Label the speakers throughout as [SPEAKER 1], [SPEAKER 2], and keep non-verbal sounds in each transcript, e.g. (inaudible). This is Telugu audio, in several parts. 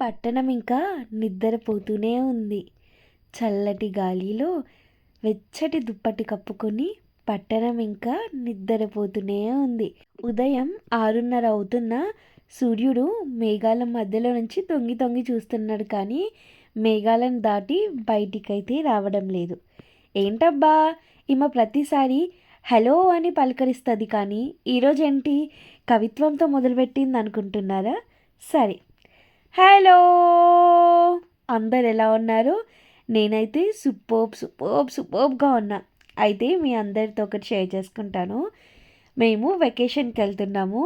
[SPEAKER 1] పట్టణం ఇంకా నిద్రపోతూనే ఉంది. చల్లటి గాలిలో వెచ్చటి దుప్పటి కప్పుకొని పట్టణం ఇంకా నిద్రపోతూనే ఉంది. ఉదయం ఆరున్నర అవుతున్న సూర్యుడు మేఘాల మధ్యలో నుంచి తొంగి తొంగి చూస్తున్నాడు కానీ మేఘాలను దాటి బయటికైతే రావడం లేదు. ఏంటబ్బా? ఈమె ప్రతిసారి హలో అని పలకరిస్తుంది కానీ ఈరోజు ఏంటి కవిత్వంతో మొదలుపెట్టింది అనుకుంటున్నారా సరే. హలో! అందరు ఎలా ఉన్నారు? నేనైతే సూపర్బ్ సూపర్బ్ సూపర్బ్గా ఉన్నా. అయితే మీ అందరితో ఒకటి షేర్ చేసుకుంటాను. మేము వెకేషన్కి వెళ్తున్నాము.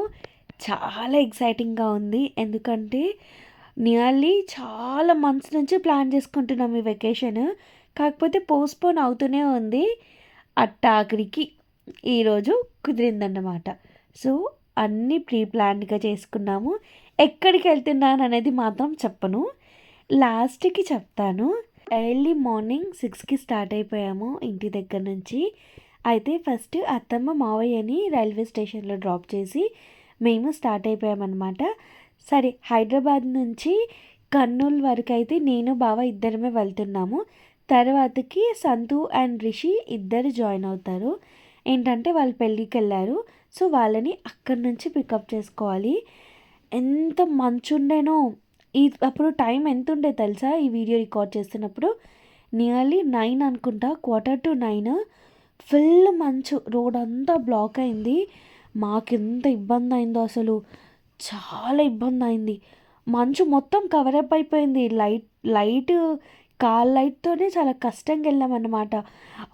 [SPEAKER 1] చాలా ఎక్సైటింగ్గా ఉంది. ఎందుకంటే నియర్లీ చాలా మంత్స్ నుంచి ప్లాన్ చేసుకుంటున్నాం ఈ వెకేషన్ కాకపోతే పోస్ట్పోన్ అవుతూనే ఉంది. అట్టాఖరికి ఈరోజు కుదిరిందన్నమాట. సో అన్నీ ప్రీ ప్లాన్గా చేసుకున్నాము. ఎక్కడికి వెళ్తున్నాను అనేది మాత్రం చెప్పను. లాస్ట్కి చెప్తాను. ఎర్లీ మార్నింగ్ సిక్స్కి స్టార్ట్ అయిపోయాము ఇంటి దగ్గర నుంచి. అయితే ఫస్ట్ అత్తమ్మ మావయ్యని రైల్వే స్టేషన్లో డ్రాప్ చేసి మేము స్టార్ట్ అయిపోయామన్నమాట. సరే హైదరాబాద్ నుంచి కర్నూలు వరకు అయితే నేను బావ ఇద్దరమే వెళ్తున్నాము. తర్వాతకి సంతు అండ్ రిషి ఇద్దరు జాయిన్ అవుతారు. ఏంటంటే వాళ్ళు పెళ్ళికి వెళ్ళారు సో వాళ్ళని అక్కడి నుంచి పికప్ చేసుకోవాలి. ఎంత మంచు ఉండేనో ఈ అప్పుడు టైం ఎంత ఉండే తెలుసా? ఈ వీడియో రికార్డ్ చేస్తున్నప్పుడు నియర్లీ నైన్ అనుకుంటా క్వార్టర్ టు నైన్. ఫుల్ మంచు. రోడ్ అంతా బ్లాక్ అయింది. మాకెంత ఇబ్బంది అయిందో అసలు. చాలా ఇబ్బంది అయింది మంచు మొత్తం కవర్ అప్ అయిపోయింది. లైట్ లైట్ కాల్ లైట్తోనే చాలా కష్టంగా వెళ్ళామన్నమాట.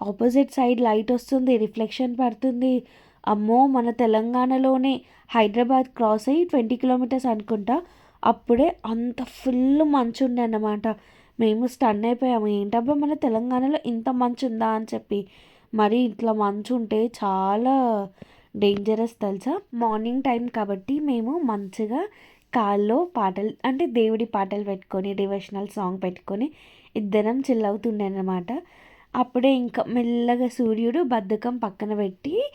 [SPEAKER 1] ఆపోజిట్ సైడ్ లైట్ వస్తుంది రిఫ్లెక్షన్ పడుతుంది. అమ్మో మన తెలంగాణలోనే హైదరాబాద్ క్రాస్ అయ్యి ట్వంటీ కిలోమీటర్స్ అనుకుంటా. అప్పుడే అంత ఫుల్ మంచు ఉండే అన్నమాట. మేము స్టన్ అయిపోయాము. ఏంటబ్బా మన తెలంగాణలో ఇంత మంచు ఉందా అని చెప్పి. మరి ఇట్లా మంచు ఉంటే చాలా డేంజరస్ తెలుసా? మార్నింగ్ టైం కాబట్టి మేము మంచిగా కాల్లో పాటలు అంటే దేవుడి పాటలు పెట్టుకొని డివోషనల్ సాంగ్ పెట్టుకొని ఇద్దరం చిల్ అవుతుండే అన్నమాట. అప్పుడే ఇంకా మెల్లగా సూర్యుడు బద్ధకం పక్కన పెట్టి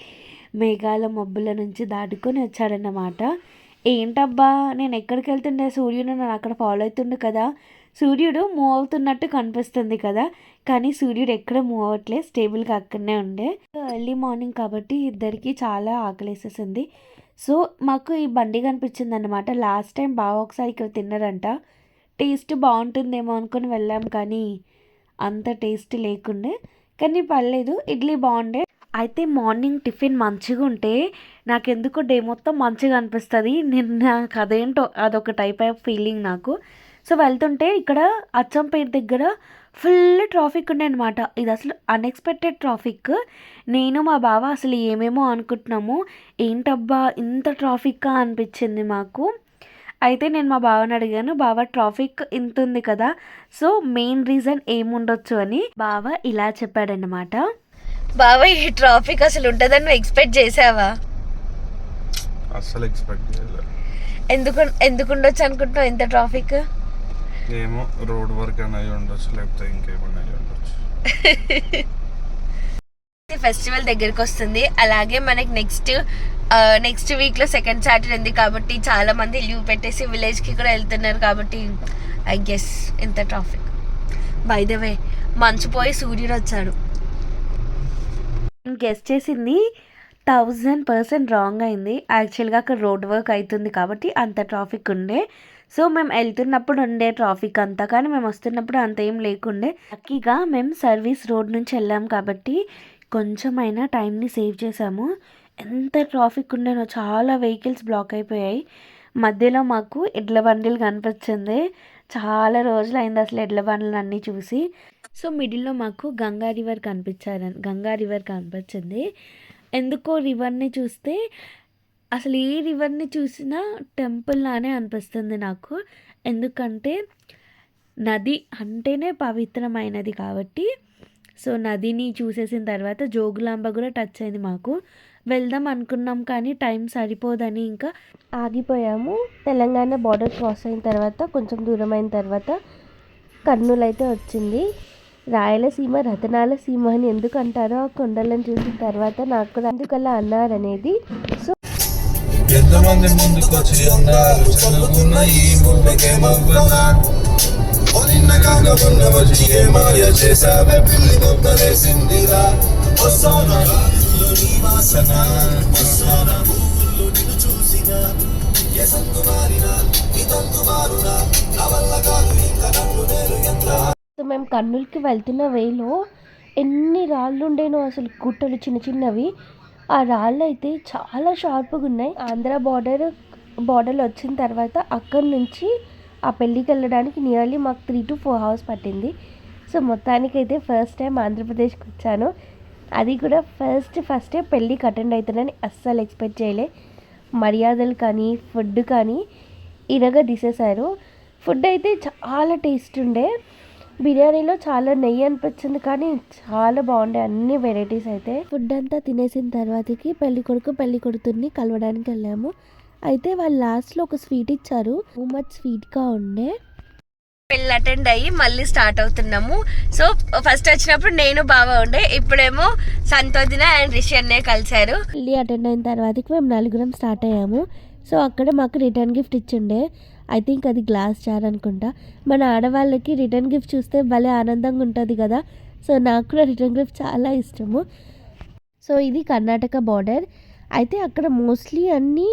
[SPEAKER 1] మేఘాల మబ్బుల నుంచి దాటుకొని వచ్చాడన్నమాట. ఏంటబ్బా నేను ఎక్కడికి వెళ్తుండే? సూర్యుడు నన్ను అక్కడ ఫాలో అవుతుండు కదా. సూర్యుడు మూవ్ అవుతున్నట్టు కనిపిస్తుంది కదా. కానీ సూర్యుడు ఎక్కడ మూవ్ అవ్వట్లేదు స్టేబుల్గా అక్కడనే ఉండే. ఎర్లీ మార్నింగ్ కాబట్టి ఇద్దరికి చాలా ఆకలేసేసింది. సో మాకు ఈ బండి కనిపించింది అనమాట లాస్ట్ టైం బాగా ఒకసారి ఇక్కడ తిన్నారంట. టేస్ట్ బాగుంటుందేమో అనుకుని వెళ్ళాం కానీ అంత టేస్ట్ లేకుండే. కానీ పర్లేదు ఇడ్లీ బాగుండే. అయితే మార్నింగ్ టిఫిన్ మంచిగా ఉంటే నాకెందుకో డే మొత్తం మంచిగా అనిపిస్తుంది నేను నాకు అదేంటో అదొక టైప్ ఆఫ్ ఫీలింగ్ నాకు. సో వెళ్తుంటే ఇక్కడ అచ్చంపేట దగ్గర ఫుల్ ట్రాఫిక్ ఉండే అనమాట ఇది అసలు అన్ఎక్స్పెక్టెడ్ ట్రాఫిక్ నేను మా బావ అసలు ఏమేమో అనుకుంటున్నాము. ఏంటబ్బా ఇంత ట్రాఫిక్గా అనిపించింది మాకు. అయితే నేను మా బావని అడిగాను బావ ట్రాఫిక్ ఇంత ఉంది కదా. సో మెయిన్ రీజన్ ఏముండొచ్చు అని. బావ ఇలా చెప్పాడనమాట
[SPEAKER 2] బాబా ఈ ట్రాఫిక్ అసలు ఉంటుందని నువ్వు ఎక్స్పెక్ట్ చేసావా?
[SPEAKER 3] అస్సలు ఎక్స్పెక్ట్ చేయలేదు
[SPEAKER 2] ఎందుకు ఎందుకు ఉండొచ్చు అనుకుంటున్నావు ఇంత ట్రాఫిక్
[SPEAKER 3] ఏమో రోడ్ వర్క్ అని అయి ఉండొచ్చు లేకపోతే ఇంకేమన్నా ఉండొచ్చు. (laughs)
[SPEAKER 2] ఫెస్టివల్ దగ్గరికి వస్తుంది. అలాగే మనకి నెక్స్ట్ నెక్స్ట్ వీక్లో సెకండ్ సాటర్డే ఉంది కాబట్టి చాలా మంది లీవ్ పెట్టేసి విలేజ్కి కూడా వెళ్తున్నారు కాబట్టి ఐ గెస్ ఇంత ట్రాఫిక్ బై ద వే మంచు పోయి సూర్యుడు వచ్చాడు.
[SPEAKER 1] గెస్ చేసింది థౌజండ్ పర్సెంట్ రాంగ్ అయింది. యాక్చువల్గా అక్కడ రోడ్ వర్క్ అవుతుంది కాబట్టి అంత ట్రాఫిక్ ఉండే. సో మేము వెళ్తున్నప్పుడు ఉండే ట్రాఫిక్ అంతా కానీ మేము వస్తున్నప్పుడు అంత ఏం లేకుండే. లక్కీగా మేము సర్వీస్ రోడ్ నుంచి వెళ్ళాం కాబట్టి కొంచెమైనా టైంని సేవ్ చేసాము. ఎంత ట్రాఫిక్ ఉండేనో చాలా వెహికల్స్ బ్లాక్ అయిపోయాయి. మధ్యలో మాకు ఎడ్ల బండిలు కనిపించింది. చాలా రోజులు అయింది అసలు ఎడ్ల బండ్లు అన్నీ చూసి. సో మిడిల్లో మాకు గంగా రివర్ కనిపించారు గంగా రివర్ కనిపించింది. ఎందుకో రివర్ని చూస్తే అసలు ఏ రివర్ని చూసినా టెంపుల్ లానే అనిపిస్తుంది నాకు. ఎందుకంటే నది అంటేనే పవిత్రమైనది కాబట్టి సో నదిని చూసేసిన తర్వాత జోగులాంబ కూడా టచ్ అయింది మాకు. వెళ్దాం అనుకున్నాం కానీ టైం సరిపోదని ఇంకా ఆగిపోయాము. తెలంగాణ బార్డర్ క్రాస్ అయిన తర్వాత కొంచెం దూరం అయిన తర్వాత కర్నూలు అయితే వచ్చింది. రాయలసీమ రతనాల సీమ అని ఎందుకు అంటారో ఆ కొండలను చూసిన తర్వాత నాకు కూడా అందుకలా అన్నారనేది. సో
[SPEAKER 4] ఎంతమంది ముందుకొచ్చి అన్నారు చదువుకున్న ఈ ముందుకేమవ్వనా ఓ నిన్న కాక మొన్న వచ్చి ఏ మాయ చేసావే పిల్లి మొక్కలేసిందిరా వస్తానా నీ వాసన? వస్తానా పువ్వుల్లో నిన్ను చూసినా? ఏ మారినా నీ తంతు మారునా నా వల్ల కాదు ఇంకా నన్ను
[SPEAKER 5] మేము కర్నూలుకి వెళ్తున్న వేలో ఎన్ని రాళ్ళు ఉండేనో అసలు గుట్టలు చిన్న చిన్నవి. ఆ రాళ్ళు అయితే చాలా షార్ప్గా ఉన్నాయి. ఆంధ్ర బార్డర్ బార్డర్ వచ్చిన తర్వాత అక్కడి నుంచి ఆ పెళ్ళికి వెళ్ళడానికి నియర్లీ మాకు త్రీ టు ఫోర్ అవర్స్ పట్టింది. సో మొత్తానికైతే ఫస్ట్ టైం ఆంధ్రప్రదేశ్కి వచ్చాను. అది కూడా ఫస్ట్ ఫస్టే పెళ్ళికి అటెండ్ అవుతానని అస్సలు ఎక్స్పెక్ట్ చేయలే. మర్యాదలు కానీ ఫుడ్ కానీ ఇరగ తీసేశారు. ఫుడ్ అయితే చాలా టేస్ట్ ఉండే. బిర్యానీలో చాలా నెయ్యి అనిపించింది కానీ చాలా బాగుండే అన్ని వెరైటీస్ అయితే. ఫుడ్ అంతా తినేసిన తర్వాతకి పెళ్ళి కొడుకు పెళ్ళి కొడుతుని కలవడానికి వెళ్ళాము. అయితే వాళ్ళు లాస్ట్లో ఒక స్వీట్ ఇచ్చారు. టూ మచ్ స్వీట్గా ఉండే.
[SPEAKER 1] పెళ్ళి అటెండ్ అయ్యి మళ్ళీ స్టార్ట్ అవుతున్నాము. సో ఫస్ట్ వచ్చినప్పుడు నేను బాగా ఉండే. ఇప్పుడేమో సంతోదిన అండ్ రిషి అన్నయ్య కలిశారు.
[SPEAKER 5] పెళ్ళి అటెండ్ అయిన తర్వాతకి మేము నలుగురం స్టార్ట్ అయ్యాము. సో అక్కడ మాకు రిటర్న్ గిఫ్ట్ ఇచ్చిండే. ఐ థింక్ అది గ్లాస్ జార్ అనుకుంటా. మన ఆడవాళ్ళకి రిటర్న్ గిఫ్ట్ చూస్తే భలే ఆనందంగా ఉంటుంది కదా. సో నాకు కూడా రిటర్న్ గిఫ్ట్ చాలా ఇష్టము. సో ఇది కర్ణాటక బార్డర్ అయితే అక్కడ మోస్ట్లీ అన్నీ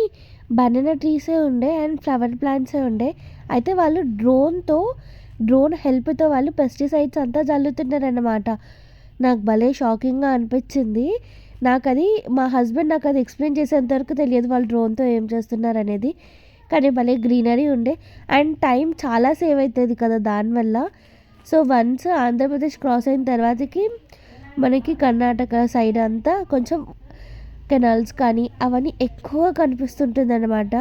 [SPEAKER 5] బనానా ట్రీసే ఉండే అండ్ ఫ్లవర్ ప్లాంట్సే ఉండే. అయితే వాళ్ళు డ్రోన్తో డ్రోన్ హెల్ప్తో వాళ్ళు పెస్టిసైడ్స్ అంతా చల్లుతున్నారన్నమాట నాకు భలే షాకింగ్గా అనిపించింది. నాకు అది మా హస్బెండ్ నాకు అది ఎక్స్ప్లెయిన్ చేసేంతవరకు తెలియదు వాళ్ళు డ్రోన్తో ఏం చేస్తున్నారు అనేది. కానీ భలే గ్రీనరీ ఉండే. అండ్ టైం చాలా సేవ్ అవుతుంది కదా దానివల్ల. సో వన్స్ ఆంధ్రప్రదేశ్ క్రాస్ అయిన తర్వాతకి మనకి కర్ణాటక సైడ్ అంతా కొంచెం కెనాల్స్ కానీ అవన్నీ ఎక్కువ కనిపిస్తుంటుంది అనమాట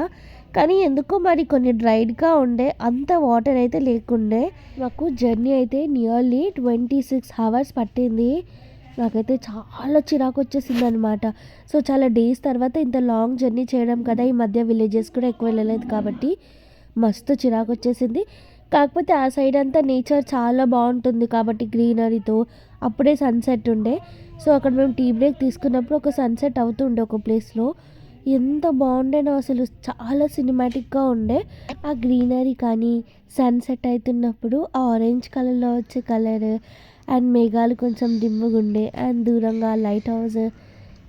[SPEAKER 5] కానీ ఎందుకో మరి కొన్ని డ్రైడ్గా ఉండే అంత వాటర్ అయితే లేకుండే మాకు జర్నీ అయితే నియర్లీ ట్వంటీ సిక్స్ అవర్స్ పట్టింది. నాకైతే చాలా చిరాకు వచ్చేసింది అనమాట సో చాలా డేస్ తర్వాత ఇంత లాంగ్ జర్నీ చేయడం కదా ఈ మధ్య విలేజెస్ కూడా ఎక్కువ వెళ్ళలేదు కాబట్టి మస్తు చిరాకు వచ్చేసింది కాకపోతే ఆ సైడ్ అంతా నేచర్ చాలా బాగుంటుంది కాబట్టి గ్రీనరీతో అప్పుడే సన్సెట్ ఉండే. సో అక్కడ మేము టీ బ్రేక్ తీసుకున్నప్పుడు ఒక సన్సెట్ అవుతుండే ఒక ప్లేస్లో. ఎంత బాగుండేనో అసలు చాలా సినిమాటిక్గా ఉండే. ఆ గ్రీనరీ కానీ సన్సెట్ అవుతున్నప్పుడు ఆ ఆరెంజ్ కలర్లో వచ్చే కలర్ అండ్ మేఘాలు కొంచెం డిమ్ముగా ఉండే అండ్ దూరంగా లైట్ హౌస్.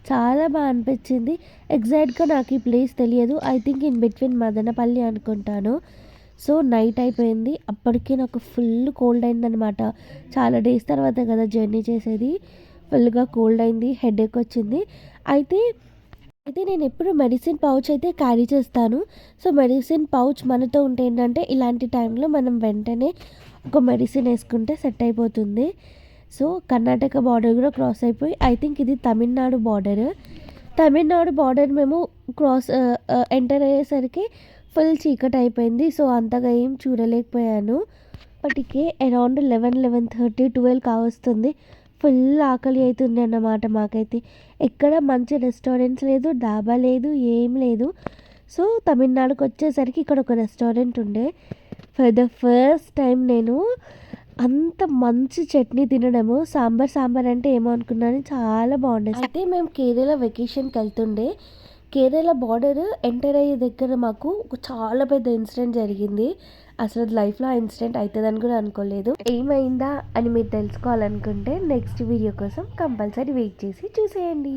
[SPEAKER 5] చాలా బాగా అనిపించింది. ఎగ్జాక్ట్గా నాకు ఈ ప్లేస్ తెలియదు. I think in between Madanapalle అనుకుంటాను. సో నైట్ అయిపోయింది. అప్పటికే నాకు ఫుల్ కోల్డ్ అయిందనమాట చాలా డేస్ తర్వాత కదా జర్నీ చేసేది. ఫుల్గా కోల్డ్ అయింది. హెడేక్ వచ్చింది. అయితే అయితే నేను ఎప్పుడు మెడిసిన్ పౌచ్ అయితే క్యారీ చేస్తాను. సో మెడిసిన్ పౌచ్ మనతో ఉంటే ఏంటంటే ఇలాంటి టైంలో మనం వెంటనే ఒక మెడిసిన్ వేసుకుంటే సెట్ అయిపోతుంది. సో కర్ణాటక బార్డర్ కూడా క్రాస్ అయిపోయి ఐ థింక్ ఇది తమిళనాడు బార్డర్ తమిళనాడు బార్డర్ మేము క్రాస్ ఎంటర్ uh, uh, అయ్యేసరికి ఫుల్ చీకటి అయిపోయింది. సో అంతగా ఏం చూడలేకపోయాను. ఇప్పటికే around eleven eleven thirty twelve కావస్తుంది ఫుల్ ఆకలి అవుతుంది అన్నమాట మాకైతే. ఎక్కడ మంచి రెస్టారెంట్స్ లేదు డాబా లేదు ఏం లేదు. సో తమిళనాడుకి వచ్చేసరికి ఇక్కడ ఒక రెస్టారెంట్ ఉండే. ఫర్ ద ఫస్ట్ టైం నేను అంత మంచి చట్నీ తినడము. సాంబార్ సాంబార్ అంటే ఏమో అనుకున్నాను. చాలా బాగుండేది. అయితే మేము కేరళ వెకేషన్కి వెళ్తుండే. కేరళ బార్డర్ ఎంటర్ అయ్యే దగ్గర మాకు ఒక చాలా పెద్ద ఇన్సిడెంట్ జరిగింది. అసలు లైఫ్లో ఆ ఇన్సిడెంట్ అవుతుందని కూడా అనుకోలేదు. ఏమైందా అని మీరు తెలుసుకోవాలనుకుంటే నెక్స్ట్ వీడియో కోసం కంపల్సరీ వెయిట్ చేసి చూసేయండి.